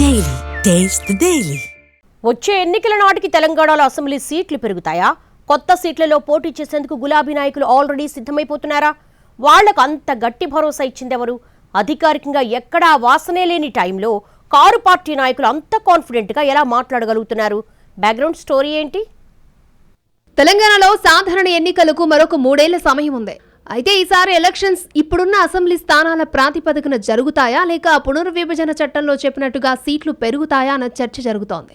Daily. Taste the Daily. వచ్చే ఎన్నికల నాటికి తెలంగాణలో అసెంబ్లీ సీట్లు పెరుగుతాయా? కొత్త సీట్లలో పోటీ చేసేందుకు గులాబీ నాయకులు ఆల్రెడీ సిద్ధమైపోతున్నారా? వాళ్ళకు అంత గట్టి భరోసా ఇచ్చిందెవరు అధికారికంగా ఎక్కడా వాసనే లేని టైంలో కారు పార్టీ నాయకులు అంత కాన్ఫిడెంట్గా ఎలా మాట్లాడగలుగుతున్నారు? బ్యాక్గ్రౌండ్ స్టోరీ ఏంటి? తెలంగాణలో సాధారణ ఎన్నికలకు మరొక మూడేళ్ళ సమయం ఉంది. అయితే ఈసారి ఎలక్షన్స్ ఇప్పుడున్న అసెంబ్లీ స్థానాల ప్రాతిపదికన జరుగుతాయా? లేక పునర్విభజన చట్టంలో చెప్పినట్టుగా సీట్లు పెరుగుతాయా? అన్న చర్చ జరుగుతోంది.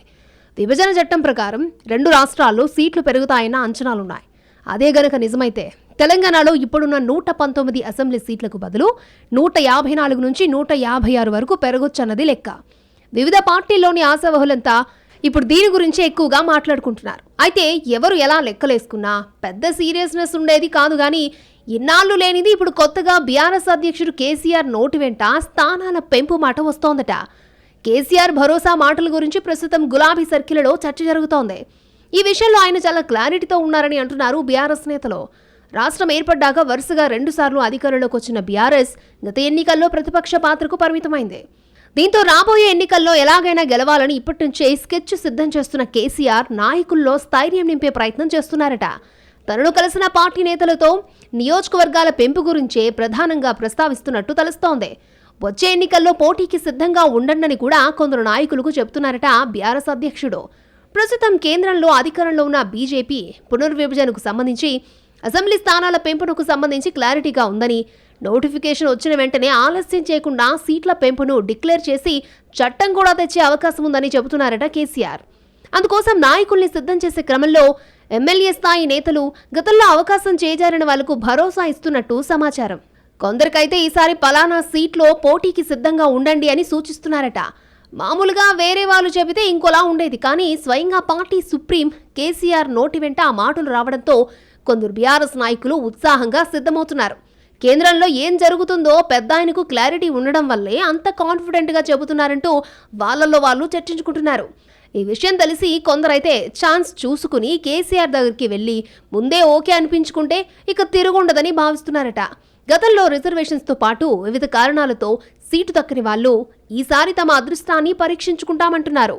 విభజన చట్టం ప్రకారం రెండు రాష్ట్రాల్లో సీట్లు పెరుగుతాయన్న అంచనాలున్నాయి. అదే గనక నిజమైతే తెలంగాణలో ఇప్పుడున్న నూట పంతొమ్మిది అసెంబ్లీ సీట్లకు బదులు నూట యాభై నాలుగు నుంచి నూట యాభై ఆరు వరకు పెరగొచ్చన్నది లెక్క. వివిధ పార్టీల్లోని ఆశావహులంతా ఇప్పుడు దీని గురించి ఎక్కువగా మాట్లాడుకుంటున్నారు. అయితే ఎవరు ఎలా లెక్కలేసుకున్నా పెద్ద సీరియస్నెస్ ఉండేది కాదు కానీ ఇన్నాళ్ళు లేనిది ఇప్పుడు కొత్తగా బీఆర్ఎస్ అధ్యక్షుడు కేసీఆర్ నోటి వెంట స్థానాల పెంపు మాట వస్తోందట. కేసీఆర్ భరోసా మాటల గురించి ప్రస్తుతం గులాబీ సర్కిల్లో చర్చ జరుగుతోంది. ఈ విషయంలో ఆయన చాలా క్లారిటీతో ఉన్నారని అంటున్నారు బీఆర్ఎస్ నేతలు. రాష్ట్రం ఏర్పడ్డాక వరుసగా రెండుసార్లు అధికారంలోకి వచ్చిన బీఆర్ఎస్ గత ఎన్నికల్లో ప్రతిపక్ష పాత్రకు పరిమితమైంది. దీంతో రాబోయే ఎన్నికల్లో ఎలాగైనా గెలవాలని ఇప్పటి నుంచే స్కెచ్ సిద్ధం చేస్తున్న కేసీఆర్ నాయకుల్లో స్థైర్యం నింపే ప్రయత్నం చేస్తున్నారట. తనను కలిసిన పార్టీ నేతలతో నియోజకవర్గాల పెంపు గురించే ప్రధానంగా ప్రస్తావిస్తున్నట్టు తెలుస్తోంది. వచ్చే ఎన్నికల్లో పోటీకి సిద్ధంగా ఉండండని కూడా కొందరు నాయకులకు చెబుతున్నారట బీఆర్ఎస్ అధ్యక్షుడు. ప్రస్తుతం కేంద్రంలో అధికారంలో ఉన్న బీజేపీ పునర్విభజనకు సంబంధించి అసెంబ్లీ స్థానాల పెంపునకు సంబంధించి క్లారిటీగా ఉందని నోటిఫికేషన్ వచ్చిన వెంటనే ఆలస్యం చేయకుండా సీట్ల పెంపును డిక్లేర్ చేసి చట్టం కూడా తెచ్చే అవకాశం ఉందని చెబుతున్నారట కేసీఆర్. అందుకోసం నాయకుల్ని సిద్ధం చేసే క్రమంలో ఎమ్మెల్యే స్థాయి నేతలు గతంలో అవకాశం చేజారిన వాళ్ళకు భరోసా ఇస్తున్నట్టు సమాచారం. కొందరికైతే ఈసారి పలానా సీట్లో పోటీకి సిద్ధంగా ఉండండి అని సూచిస్తున్నారట. మామూలుగా వేరే వాళ్ళు చెబితే ఇంకోలా ఉండేది కానీ స్వయంగా పార్టీ సుప్రీం కేసీఆర్ నోటి వెంట ఆ మాటలు రావడంతో కొందరు బీఆర్ఎస్ నాయకులు ఉత్సాహంగా సిద్ధమవుతున్నారు. కేంద్రంలో ఏం జరుగుతుందో పెద్ద ఆయనకు క్లారిటీ ఉండడం వల్లే అంత కాన్ఫిడెంట్గా చెబుతున్నారంటూ వాళ్ళల్లో వాళ్ళు చర్చించుకుంటున్నారు. ఈ విషయం తెలిసి కొందరైతే ఛాన్స్ చూసుకుని కేసీఆర్ దగ్గరికి వెళ్ళి ముందే ఓకే అనిపించుకుంటే ఇక తిరుగుండదని భావిస్తున్నారట. గతంలో రిజర్వేషన్స్తో పాటు వివిధ కారణాలతో సీటు దక్కని వాళ్ళు ఈసారి తమ అదృష్టాన్ని పరీక్షించుకుంటామంటున్నారు.